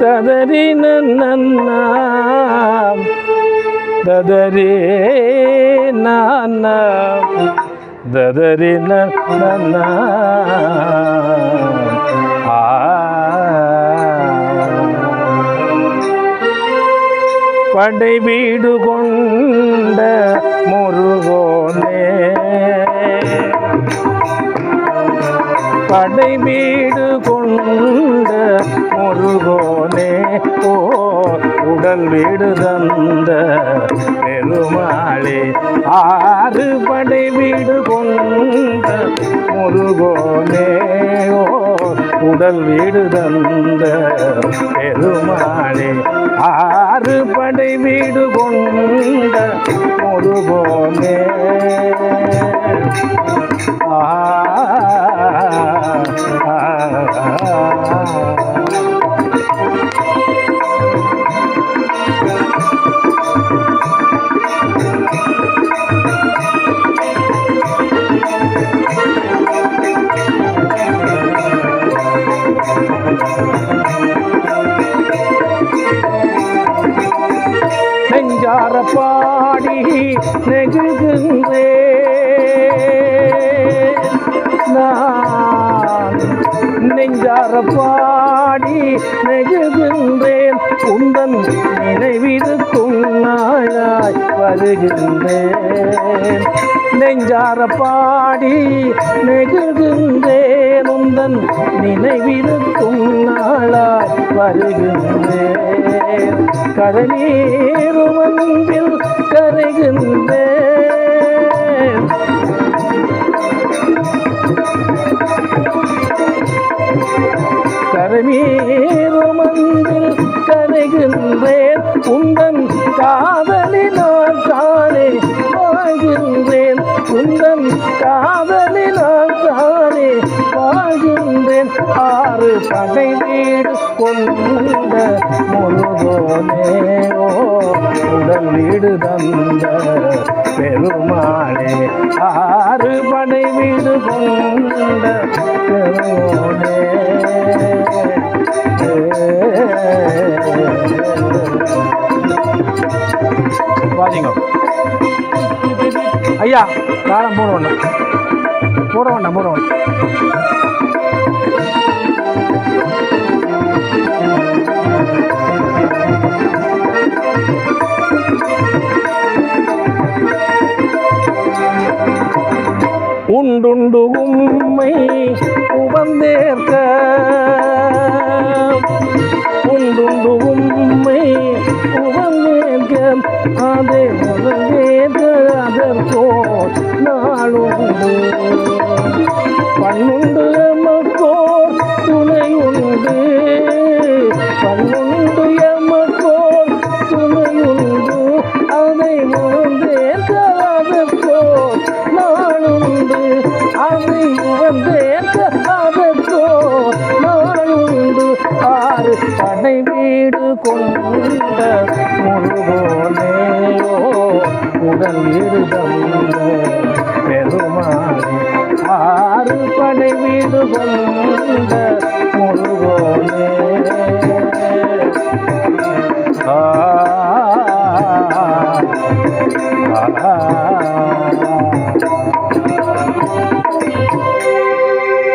తదరి నన్న దదరే నాన్న దదరి నన్న ఆ ஆ படை வீடு கொண்ட முருகோனே. படை வீடு கொண்ட முருகோனே ஓ உடல் வீடு தந்த பெருமாளே. ஆறு படை வீடு கொண்ட முருகோனே. உடல் வீடு தந்த பெருமானே ஆறு படை வீடு கொண்ட முருகோனே. பாடி நெகுகின்றே நான் நெஞ்சார பாடி நெகுகின்றேன். உந்தன் நினைவிருக்கும் நாளாய் வருகின்றேன். நெஞ்சார பாடி நெகுகின்றேன். உந்தன் நினைவிருக்கும் நாளாய் வருகின்றேன். கதநீருமன்பில் கரைகின்றேன் கரமீருமன்பில் கரைகின்றேன். உந்தன் காதலினால் தானே வாழ்கின்றேன். உந்தன் காதலின் வாழ்கின்றேன் ஆறு படை வீடு கொண்ட முருகோனே உடல் வீடு தந்த பெருமாளே ஆறு படை வீடு கொண்ட பெருமாளே. வாதிங்க ஐயா காரம் போட வேண்டாம். போட வேண்டாம் போட வேண்டாம். உண்டுண்டு உம்மை உவந்தேற்க. உண்டுண்டு உம்மை உவந்தேற்க. அதே உவந்தேற்க அதற்கோ நாளுண்டு. பண்ணுண்டு போலேயோ உடல் வீடு தந்த ஆறு படை வீடு கொண்ட முருகோனே. ஆ ஆ.